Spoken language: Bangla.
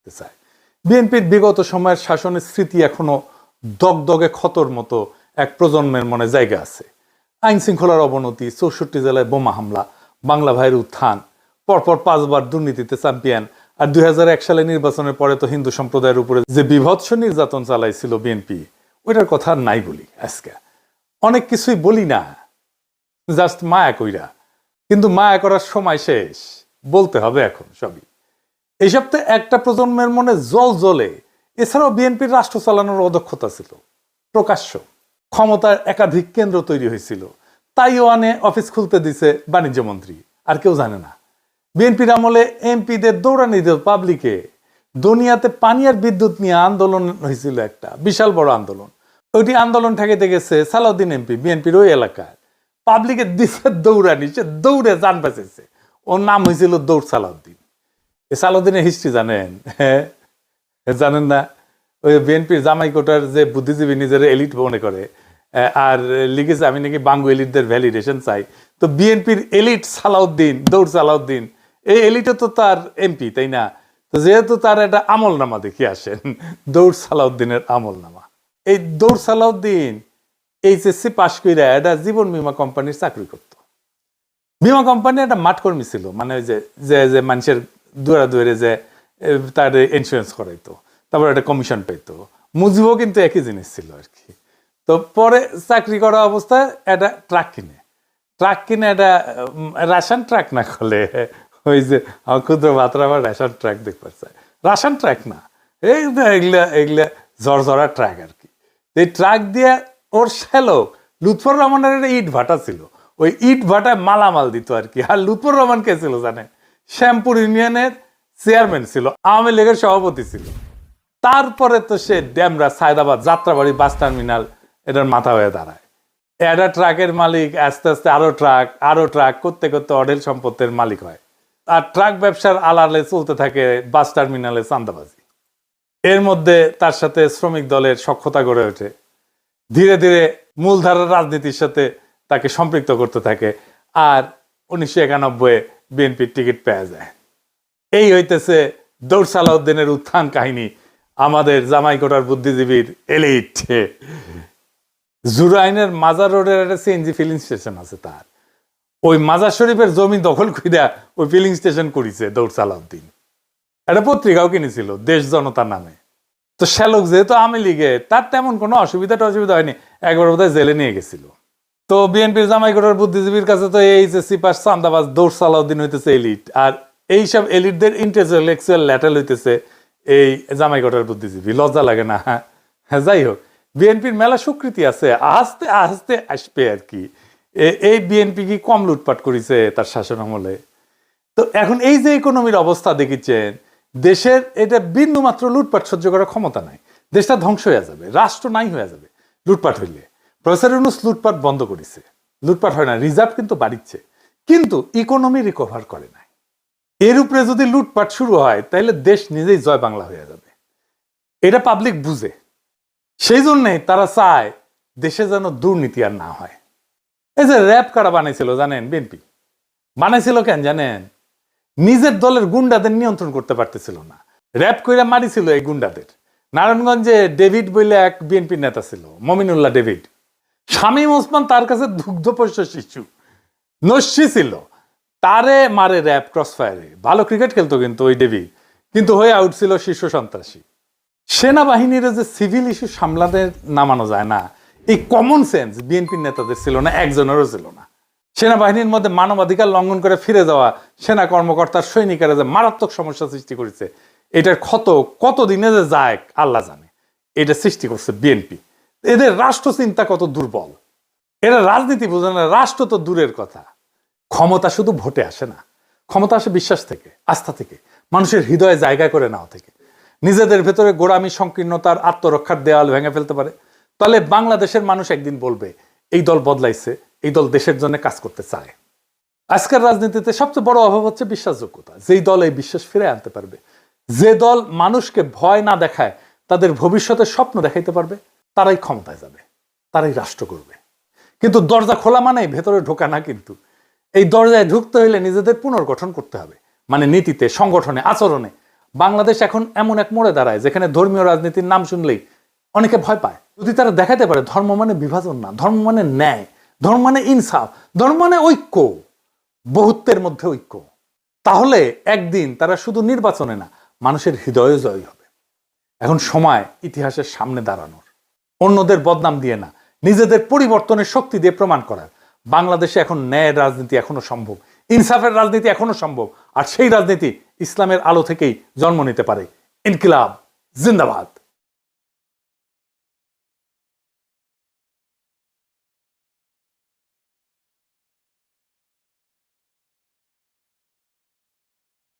করতে চায় বিএনপির বিগত সময়ের শাসনের স্মৃতি এখনও দগদগে ক্ষতর মতো এক প্রজন্মের মনে জায়গা আছে। আইন শৃঙ্খলার অবনতি, চৌষট্টি জেলায় বোমা হামলা, বাংলা ভাইয়ের উত্থান, পরপর পাঁচবার দুর্নীতিতে চ্যাম্পিয়ন আর দুই সালে নির্বাচনের পরে তো হিন্দু সম্প্রদায়ের উপরে যে বিভৎস নির্যাতন চালাইছিল বিএনপি, ওইটার কথা নাই বলি আজকে। অনেক কিছুই বলি না, জাস্ট মায়া কইরা। কিন্তু মায়া করার সময় শেষ, বলতে হবে এখন সবই। এইসব সপ্তাহে একটা প্রজন্মের মনে জল জ্বলে। এছাড়াও বিএনপির রাষ্ট্র চালানোর অদক্ষতা ছিল। প্রকাশ্য। ক্ষমতার একাধিক কেন্দ্র তৈরি হয়েছিল। তাইওয়ানে অফিস খুলতে দিছে বাণিজ্য মন্ত্রী। আর কেউ জানে না। বিএনপির আমলে এমপিদের দৌড়ানি দিল পাবলিকে। দুনিয়াতে পানি আর বিদ্যুৎ নিয়ে আন্দোলন হয়েছিল একটা। বিশাল বড় আন্দোলন। ওইটি আন্দোলন ঠেকাইতে গেছে সালাউদ্দিন এমপি, বিএনপির ওই এলাকায় পাবলিকের দিছে দৌড়ানি। সে দৌড়ে যান বাঁচেছে ওর নাম হয়েছিল দৌড় সালাউদ্দিন। সালাউদ্দিনের হিস্ট্রি জানেন? হ্যাঁ? জানেন না? ওই বিএনপির জামাই কোটার যে বুদ্ধিজীবী নিজের এলিট মনে করে আর লিখেছে আমি নাকি বাঙ্গু এলিটদের ভ্যালিডেশন চাই। তো বিএনপির এলিট সালাউদ্দিন, দৌড় সালাউদ্দিন, এই এলিটও তো তার এমপি তাই না? তো যেহেতু তার একটা আমল নামা দেখে আসেন, দৌড় সালাউদ্দিনের আমল নামা এই দৌড় সালাউদ্দিন এইচএসসি পাশ কইরা একটা জীবন বীমা কোম্পানির চাকরি করতো। বিমা কোম্পানি একটা মাঠকর্মী ছিল মানে ওই যে যে মানুষের দুয়ারে দুয়ারে যে তার ইন্স্যুরেন্স করাইতো, তারপর একটা কমিশন পাইতো। মুজিবও কিন্তু একই জিনিস ছিল আর কি। তো পরে চাকরি করা অবস্থায় একটা ট্রাক কিনে। ট্রাক কিনে একটা রাশন ট্রাক না খোলে ওই যে, আমার ক্ষুদ্র ভাতরা আবার রেশন ট্রাক দেখতে চায় রাশন ট্রাক না, এই এগুলা এগুলা ঝরঝরা ট্রাক আর কি। এই ট্রাক দিয়ে ওর শ্যালক লুৎফর রহমানের একটা ইট ভাটা ছিল। ওই ইট ভাটায় মালামাল দিত আর কি। আর লুৎফর রহমান কে ছিল জানে শ্যামপুর ইউনিয়নের চেয়ারম্যান ছিল, আওয়ামী লীগের সভাপতি ছিল। তারপরে তো সে ড্যামরা সায়দাবাদ যাত্রাবাড়ি বাস টার্মিনাল, এটার মাথা হয়ে দাঁড়ায়। একটা ট্রাকের মালিক, আস্তে আস্তে আরও ট্রাক আরও ট্রাক, করতে করতে অডেল সম্পত্তির মালিক হয়। আর ট্রাক ব্যবসার আলালে চলতে থাকে বাস টার্মিনালে চান্দাবাজি এর মধ্যে তার সাথে শ্রমিক দলের সক্ষতা গড়ে ওঠে। ধীরে ধীরে মূলধারার রাজনীতির সাথে তাকে সম্পৃক্ত করতে থাকে। আর উনিশশো একানব্বই বিএনপির টিকিট পেয়ে যায়। এই হইতেছে দৌড় সালাউদ্দিনের উত্থান কাহিনী আমাদের জামাইকোটার বুদ্ধিজীবীর এলিট। জুরাইনের মাজার রোডের একটা সিএনজি ফিলিং স্টেশন আছে তার। ওই মাজার শরীফের জমি দখল কইরা ওই ফিলিং স্টেশন করিছে দৌড় সালাউদ্দিন। একটা পত্রিকাও কিনেছিল, দেশ জনতার নামে। তো শ্যালক যেহেতু আমি লিগে তার তেমন কোনো অসুবিধা অসুবিধা হয়নি, একবার বোধহয় জেলে নিয়ে গেছিল। তো বিএনপির জামাইকোটার বুদ্ধিজীবীর কাছে তো এই যে সিপাস চান্দাবাজ, দৌড় সালাউদ্দিন হইতেছে এলিট। আর এইসব এলিটদের ইন্টেলেকচুয়াল ল্যাটেল হইতেছে এই জামাইকোটার বুদ্ধিজীবী। লজ্জা লাগে না। হ্যাঁ হ্যাঁ যাই হোক। বিএনপির মেলা স্বীকৃতি আছে। আস্তে আস্তে আসবে আর কি। এই বিএনপি কি কম লুটপাট করেছে তার শাসন আমলে? তো এখন এই যে ইকোনমির অবস্থা দেখিচ্ছেন, দেশের এটা বিন্দু মাত্র লুটপাট সহ্য করার ক্ষমতা নাই। দেশটা ধ্বংস হয়ে যাবে, রাষ্ট্র নাই হয়ে যাবে লুটপাট হইলে। প্রফেসর ইউনুস লুটপাট বন্ধ করেছে। লুটপাট হয় না, রিজার্ভ কিন্তু বাড়িচ্ছে। কিন্তু ইকোনমি রিকভার করে নাই। এর উপরে যদি লুটপাট শুরু হয় তাহলে দেশ নিজেই জয় বাংলা হয়ে যাবে। এটা পাবলিক বুঝে। সেই জন্যে তারা চায় দেশে যেন দুর্নীতি আর না হয়। এই যে র্যাব কারা বানাইছিল জানেন বিএনপি বানাইছিল কেন জানেন? নিজের দলের গুন্ডাদের নিয়ন্ত্রণ করতে পারতেছিল না। র্যাব কইরা মারিছিল এই গুন্ডাদের। নারায়ণগঞ্জে ডেভিড বলে এক বিএনপি নেতা ছিল, মমিনুল্লাহ ডেভিড শামীম ওসমান তার কাছে দুগ্ধপোষ্য শিশু, নস্যি ছিল। তারে মারে র্যাব ক্রস ফায়ারে ভালো ক্রিকেট খেলতো কিন্তু ওই ডেভিড কিন্তু হয়ে আউট ছিল শীর্ষ সন্ত্রাসী। সেনাবাহিনীর যে সিভিল ইস্যু সামলাতে নামানো যায় না, এই কমন সেন্স বিএনপির নেতাদের ছিল না, একজনেরও ছিল না। সেনাবাহিনীর মধ্যে মানবাধিকার লঙ্ঘন করে ফিরে যাওয়া সেনা কর্মকর্তার সৈনিকেরা যে মারাত্মক সমস্যা সৃষ্টি করেছে, এটার ক্ষত কত দিনে যে যায় আল্লাহ জানে। এটা সৃষ্টি করছে বিএনপি এদের রাষ্ট্র চিন্তা কত দুর্বল। এরা রাজনীতি বোঝে না, রাষ্ট্র তো দূরের কথা। ক্ষমতা শুধু ভোটে আসে না, ক্ষমতা আসে বিশ্বাস থেকে, আস্থা থেকে, মানুষের হৃদয়ে জায়গা করে নেওয়া থেকে। নিজেদের ভেতরে গোড়ামি, সংকীর্ণতার আত্মরক্ষার দেওয়াল ভেঙে ফেলতে পারে। তাহলে বাংলাদেশের মানুষ একদিন বলবে, এই দল বদলাইছে, এই দল দেশের জন্য কাজ করতে চায়। আজকের রাজনীতিতে সবচেয়ে বড় অভাব হচ্ছে বিশ্বাসযোগ্যতা। যেই দল এই বিশ্বাস ফিরে আনতে পারবে, যে দল মানুষকে ভয় না দেখায়, তাদের ভবিষ্যতের স্বপ্ন দেখাইতে পারবে তারাই ক্ষমতায় যাবে, তারাই রাষ্ট্র করবে। কিন্তু দরজা খোলা মানেই ভেতরে ঢোকা না কিন্তু। এই দরজায় ঢুকতে হইলে নিজেদের পুনর্গঠন করতে হবে। মানে নীতিতে, সংগঠনে, আচরণে। বাংলাদেশ এখন এমন এক মোড়ে দাঁড়ায় যেখানে ধর্মীয় রাজনীতির নাম শুনলেই অনেকে ভয় পায়। যদি তারা দেখাতে পারে ধর্ম মানে বিভাজন না, ধর্ম মানে ন্যায়, ধর্ম মানে ইনসাফ, ধর্ম মানে ঐক্য, বহুত্বের মধ্যে ঐক্য, তাহলে একদিন তারা শুধু নির্বাচনে না, মানুষের হৃদয়ে জয় হবে। এখন সময় ইতিহাসের সামনে দাঁড়ানোর। অন্যদের বদনাম দিয়ে না, নিজেদের পরিবর্তনের শক্তি দিয়ে প্রমাণ করার। বাংলাদেশে এখন ন্যায়ের রাজনীতি এখনও সম্ভব, ইনসাফের রাজনীতি এখনও সম্ভব, আর সেই রাজনীতি ইসলামের আলো থেকেই জন্ম নিতে পারে। ইনকিলাব, জিন্দাবাদ।